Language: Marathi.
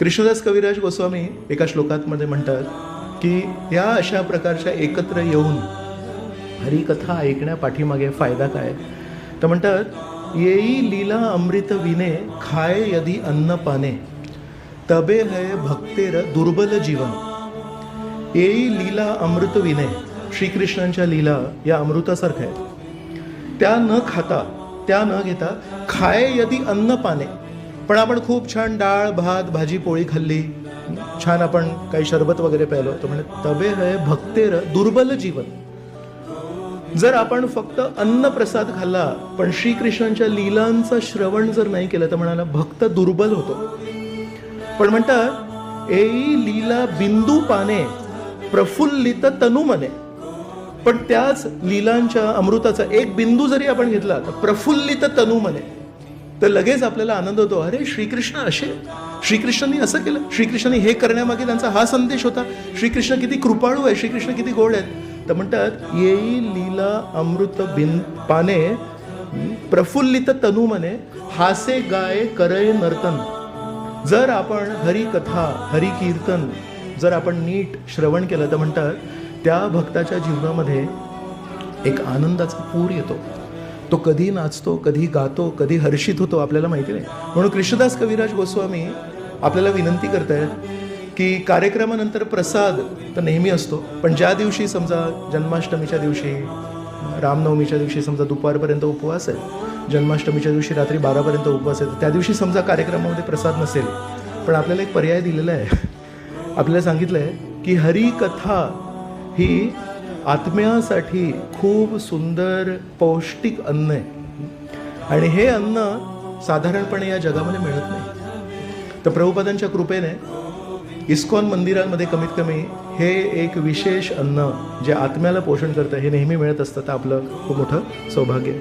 कृष्णदास कविराज गोस्वामी एका श्लोकातमध्ये म्हणतात की या अशा प्रकारच्या एकत्र येऊन हरिकथा ऐकण्या पाठीमागे फायदा काय? तर म्हणतात येई लीला अमृत विने खाय यदी अन्न पाने तबे है भक्तेर दुर्बल जीवन. येई लीला अमृत विने श्रीकृष्णांच्या लीला या अमृतासारख्या आहेत. त्या न खाता त्या न घेता खाय यदी अन्न पाने पण आपण खूप छान डाळ भात भाजी पोळी खाल्ली. छान आपण काही शरबत वगैरे प्यायलो. तर म्हणजे तबे है भक्तेर दुर्बल जीवन. जर आपण फक्त अन्न प्रसाद खाल्ला पण श्रीकृष्णांच्या लीलांचं श्रवण जर नाही केलं तर म्हणाला भक्त दुर्बल होतो. पण म्हणतात एई लीला बिंदू पाने प्रफुल्लित तनुमने पण त्याच लीलांच्या अमृताचा एक बिंदू जरी आपण घेतला तर प्रफुल्लित तनुमने तर लगेच आपल्याला आनंद होतो अरे श्रीकृष्ण असे? श्रीकृष्णांनी असं केलं? श्रीकृष्णांनी हे करण्यामागे त्यांचा हा संदेश होता. श्रीकृष्ण किती कृपाळू आहे श्रीकृष्ण किती गोड आहेत. तर म्हणतात येई लीला अमृत बिन पाने प्रफुल्लित तनु मने हासे गाय करय नर्तन. जर आपण हरिकथा हरिकीर्तन जर आपण नीट श्रवण केलं तर म्हणतात त्या भक्ताच्या जीवनामध्ये एक आनंदाचा पूर येतो. तो कधी नाचतो कधी गातो कधी हर्षित होतो आपल्याला माहिती नाही. म्हणून कृष्णदास कविराज गोस्वामी आपल्याला विनंती करतायत की कार्यक्रमानंतर प्रसाद तर नेहमी असतो. पण ज्या दिवशी समजा जन्माष्टमीच्या दिवशी रामनवमीच्या दिवशी समजा दुपारपर्यंत उपवास आहे जन्माष्टमीच्या दिवशी रात्री बारापर्यंत उपवास आहे त्या दिवशी समजा कार्यक्रमामध्ये प्रसाद नसेल पण आपल्याला एक पर्याय दिलेला आहे. आपल्याला सांगितलं आहे की हरिकथा ही आत्म्यासाठी खूप सुंदर पौष्टिक अन्न आहे. आणि हे अन्न साधारणपणे या जगामध्ये मिळत नाही. तर प्रभुपादांच्या कृपेने इस्कॉन मंदिरांमध्ये कमीत कमी हे एक विशेष अन्न जे आत्म्याला पोषण करतं हे नेहमी मिळत असतं तर आपलं खूप मोठं सौभाग्य